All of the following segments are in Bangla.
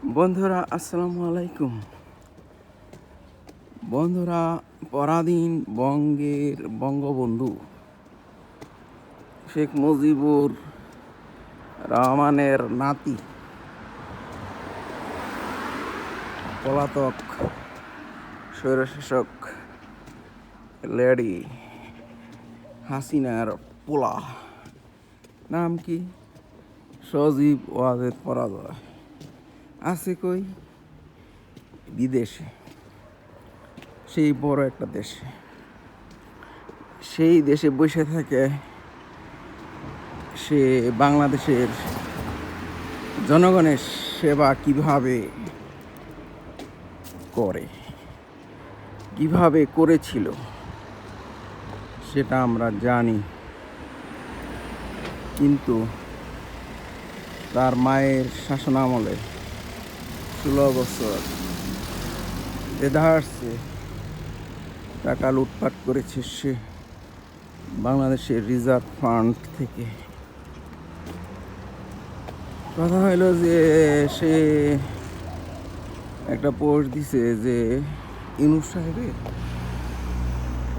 বন্ধুরা, আসসালামু আলাইকুম। বন্ধুরা, পরাধীন বঙ্গের বঙ্গবন্ধু শেখ মুজিবুর রহমানের নাতি, পলাতক স্বৈরশাসক লেডি হাসিনার পোলা। নাম কি? সজীব ওয়াজেদ পরাজয়। আছে কই? বিদেশে। সেই বড় একটা দেশে। সেই দেশে বসে থাকে সে বাংলাদেশের জনগণের সেবা কীভাবে করে? কীভাবে করেছিল? সেটা আমরা জানি। কিন্তু তার মায়ের শাসনামলে ষোলো বছর। দেদারসে টাকা লুটপাট করেছে সে বাংলাদেশের রিজার্ভ ফান্ড থেকে। কথা হলো যে সে একটা পোস্ট দিছে যে ইনুস সাহেবের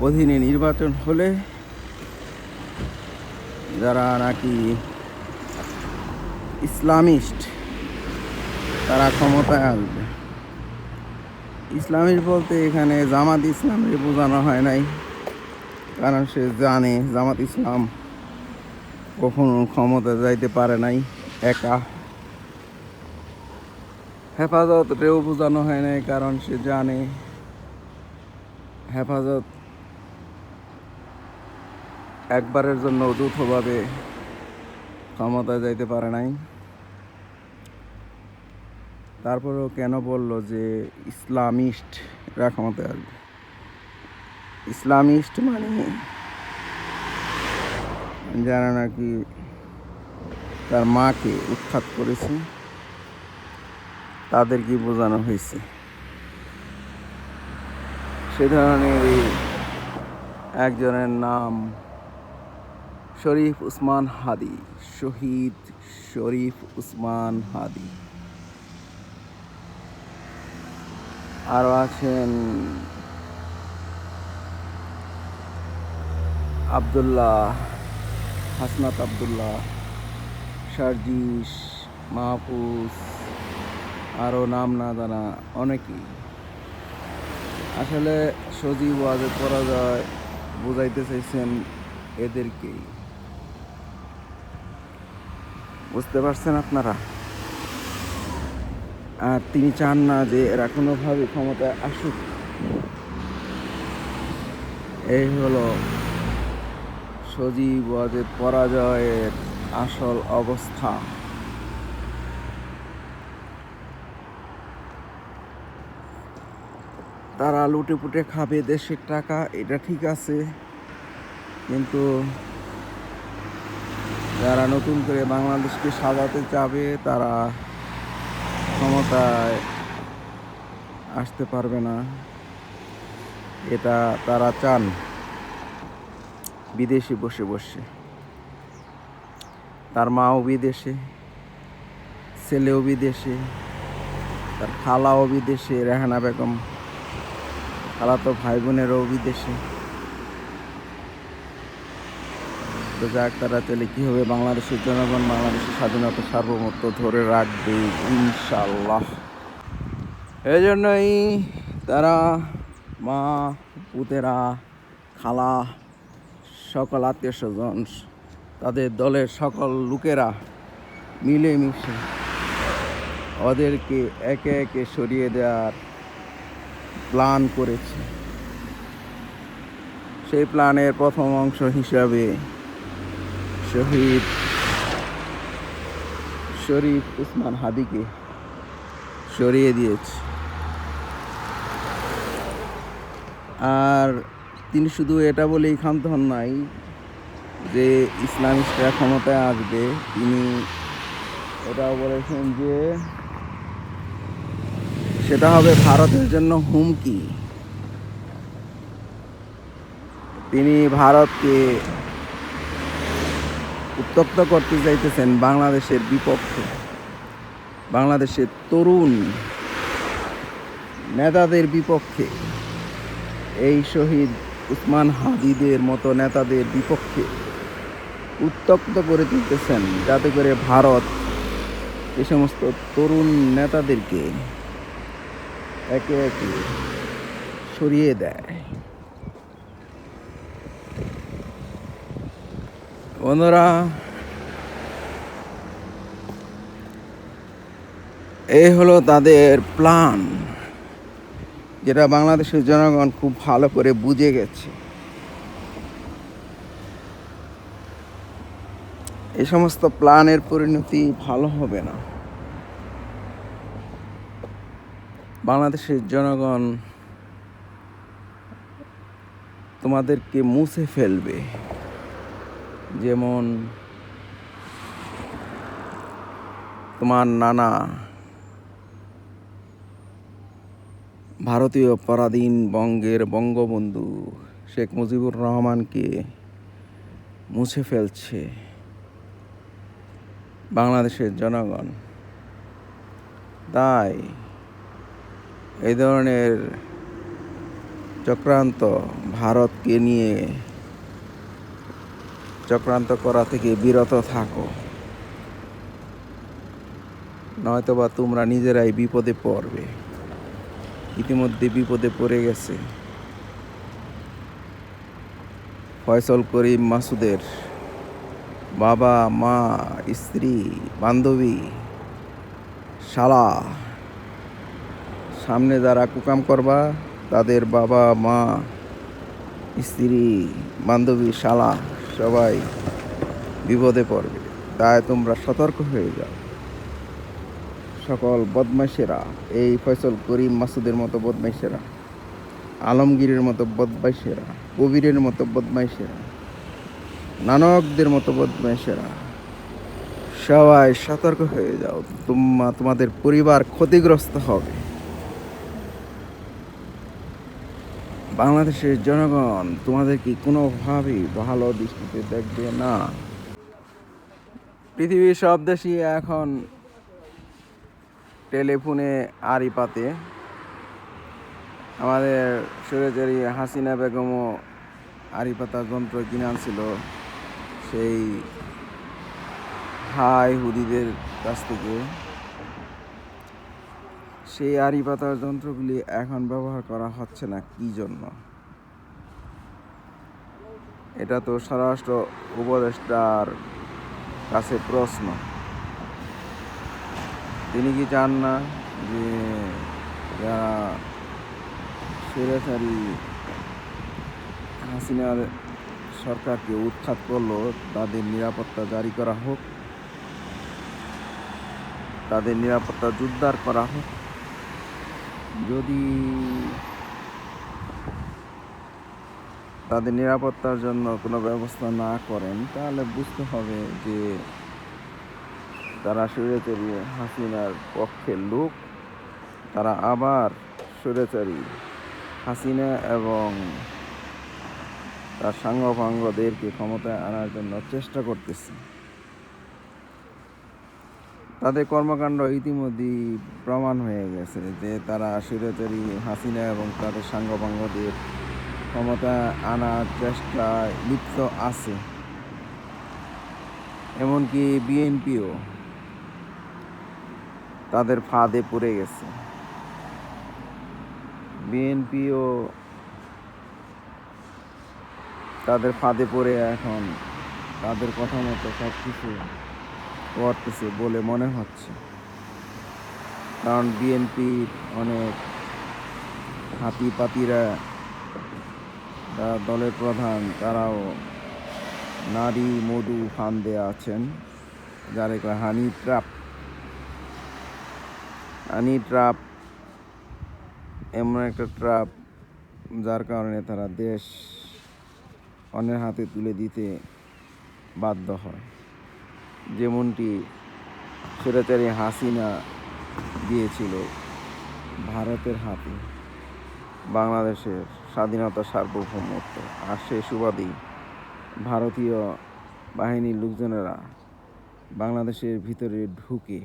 অধীনে নির্বাচন হলে যারা নাকি ইসলামিস্ট তারা ক্ষমতায় আসবে। ইসলামিস্ট বলতে এখানে জামাত ইসলামকে বোঝানো হয় নাই, কারণ সে জানে জামাত ইসলাম কখনো ক্ষমতা যাইতে পারে নাই, একা। হেফাজতরেও বোঝানো হয় নাই, কারণ সে জানে হেফাজত একবারের জন্য যৌথভাবে ক্ষমতায় যাইতে পারে নাই। তারপরেও কেন বলল যে ইসলামিস্ট ক্ষমতায় আসবে? ইসলামিস্ট মানে? যারা নাকি তার মাকে উৎখাত করেছে। তাদেরকে বোঝানো হয়েছে? সে ধরনের একজনের নাম শরীফ উসমান হাদি, শহীদ শরীফ উসমান হাদি। আরও আছেন আবদুল্লাহ, হাসনাত আবদুল্লাহ, সার্জিস, মাহফুজ আরও নাম না জানা অনেকেই। আসলে সজীব ওয়াজের পরাজয় বোঝাইতে চাইছেন এদেরকেই। বুঝতে পারছেন আপনারা? আর তিনি চান না যে এরা কোনোভাবে ক্ষমতায় আসুক। এই হলো সজীব ওয়াজেদ পরাজয়ের আসল অবস্থা। তারা লুটে পুটে খাবে দেশের টাকা, এটা ঠিক আছে। কিন্তু যারা নতুন করে বাংলাদেশকে সাজাতে চাবে, তারা ক্ষমতায় আসতে পারবে না। এটা তারা চান। বিদেশে বসে বসে। তার মাও বিদেশে, ছেলেও বিদেশে, তার খালাও বিদেশে, রেহানা বেগম খালা তো ভাই বোনেরও বিদেশে। তো যাক, তারা চলে কী হবে বাংলাদেশের জনগণ বাংলাদেশের স্বাধীনতা সার্বভৌমত্ব ধরে রাখবে ইনশাল্লাহ এই জন্যই তারা মা, পুতেরা, খালা, সকল আত্মীয় স্বজন, তাদের দলের সকল লোকেরা মিলেমিশে ওদেরকে একে একে সরিয়ে দেওয়ার প্ল্যান করেছে। সেই প্ল্যানের প্রথম অংশ হিসাবে শহীদ শরীফ উসমান হাদিকে সরিয়ে দিয়েছে। আর তিনি শুধু এটা বলেই ক্ষান্ত হন নাই যে ইসলামিস্টরা ক্ষমতায় আসবে। তিনি এটাও বলেছেন যে সেটা হবে ভারতের জন্য হুমকি। তিনি ভারতকে উত্তপ্ত করতে চাইতেছেন বাংলাদেশের বিপক্ষে। বাংলাদেশের তরুণ নেতাদের বিপক্ষে। এই শহীদ উসমান হাদিদের মতো নেতাদের বিপক্ষে উত্তক্ত করে তুলতেছেন যাতে করে ভারত এ সমস্ত তরুণ নেতাদেরকে একে একে সরিয়ে দেয়। বন্ধুরা এই হলো তাদের প্ল্যান যেটা বাংলাদেশের জনগণ খুব ভালো করে বুঝে গেছে। এই সমস্ত প্ল্যানের পরিণতি ভালো হবে না। বাংলাদেশের জনগণ তোমাদেরকে মুছে ফেলবে। যেমন তোমার নানা ভারতীয় পরাধীন বঙ্গের বঙ্গবন্ধু শেখ মুজিবুর রহমানকে মুছে ফেলছে বাংলাদেশের জনগণ। তাই এই ধরনের চক্রান্ত ভারতকে নিয়ে চক্রান্ত করা থেকে বিরত থাকো। নয়তোবা তোমরা নিজেরাই বিপদে পড়বে। ইতিমধ্যে বিপদে পড়ে গেছে। ফয়সল করিম মাসুদের বাবা, মা, স্ত্রী, বান্ধবী, শালা, সামনে যারা কুকাম করবা, তাদের বাবা, মা, স্ত্রী, বান্ধবী, শালা সবাই বিপদে পড়বে, তাই তোমরা সতর্ক হয়ে যাও। সকল বদমাইশেরা, এই ফয়সল করিম মাসুদের মতো বদমাইশেরা, আলমগীরের মতো বদমাইশেরা, কবিরের মতো বদমাইশেরা, নানকদের মতো বদমাইশেরা, সবাই সতর্ক হয়ে যাও। তোমা তোমাদের পরিবার ক্ষতিগ্রস্ত হবে। বাংলাদেশের জনগণ, তোমাদের কি কোনোভাবেই ভালো দৃষ্টিতে দেখবে না? পৃথিবীর সব দেশই এখন টেলিফোনে আড়ি পাতে আমাদের সুরেজারি হাসিনা বেগমও আড়ি পাতা যন্ত্র কিনে আনছিল। সেই হাই হুদিদের কাছ থেকে। সেই আড়ি পাতার যন্ত্রগুলি এখন ব্যবহার করা হচ্ছে না, কি জন্য? এটা তো স্বরাষ্ট্র উপদেষ্টার কাছে প্রশ্ন। তিনি কি চান না যে যারা স্বৈরাচারী হাসিনার সরকারকে উৎখাত করল, তাদের নিরাপত্তা জারি করা হোক, তাদের নিরাপত্তা জোরদার করা হোক। যদি তাদের নিরাপত্তার জন্য কোনো ব্যবস্থা না করেন, তাহলে বুঝতে হবে যে তারা স্বৈরাচারী হাসিনার পক্ষের লোক। তারা আবার স্বৈরাচারী হাসিনা এবং তার সাঙ্গপাঙ্গদেরকে ক্ষমতায় আনার জন্য চেষ্টা করতেছে। তাদের কর্মকাণ্ড ইতিমধ্যেই প্রমাণ হয়ে গেছে যে তারা স্বৈরাচারী হাসিনা এবং তাদের সাঙ্গপাঙ্গদের ক্ষমতা আনার চেষ্টায় লিপ্ত আছে। এমনকি বিএনপিও তাদের ফাঁদে পড়ে গেছে। বিএনপিও তাদের ফাঁদে পড়ে এখন তাদের কথা মতো সব কিছু করতেছে বলে মনে হচ্ছে। কারণ বিএনপির অনেক হাতি পাতিরা দলের প্রধান, তারাও নারী মধু ফান্দে আছেন, যারা কয় হানি ট্রাপ। হানি ট্রাপ, এমন একটা ট্রাপ যার কারণে তারা দেশ অন্যের হাতে তুলে দিতে বাধ্য হয়। যেমনটি স্বৈরাচারী হাসিনা দিয়েছিল ভারতের হাতে, বাংলাদেশের স্বাধীনতা সার্বভৌমত্ব। আর সে সুবাদেই ভারতীয় বাহিনীর লোকজনেরা বাংলাদেশের ভিতরে ঢুকে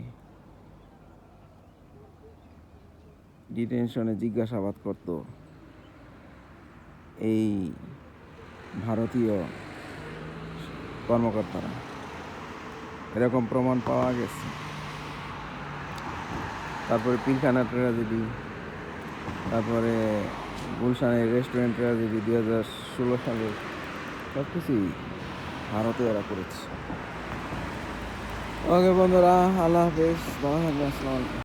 ডিটেনশনে জিজ্ঞাসাবাদ করত, এই ভারতীয় কর্মকর্তারা। এরকম প্রমাণ পাওয়া গেছে। তারপরে পিলখানা ট্র্যাজেডি, তারপরে গুলশানের রেস্টুরেন্ট ট্র্যাজেডি দু হাজার ষোলো সালে। সব কিছুই ভারতে এরা করেছে। ওকে বন্ধুরা, আল্লাহ হাফেজ, ভালো থাকবেন, আসসালামু আলাইকুম।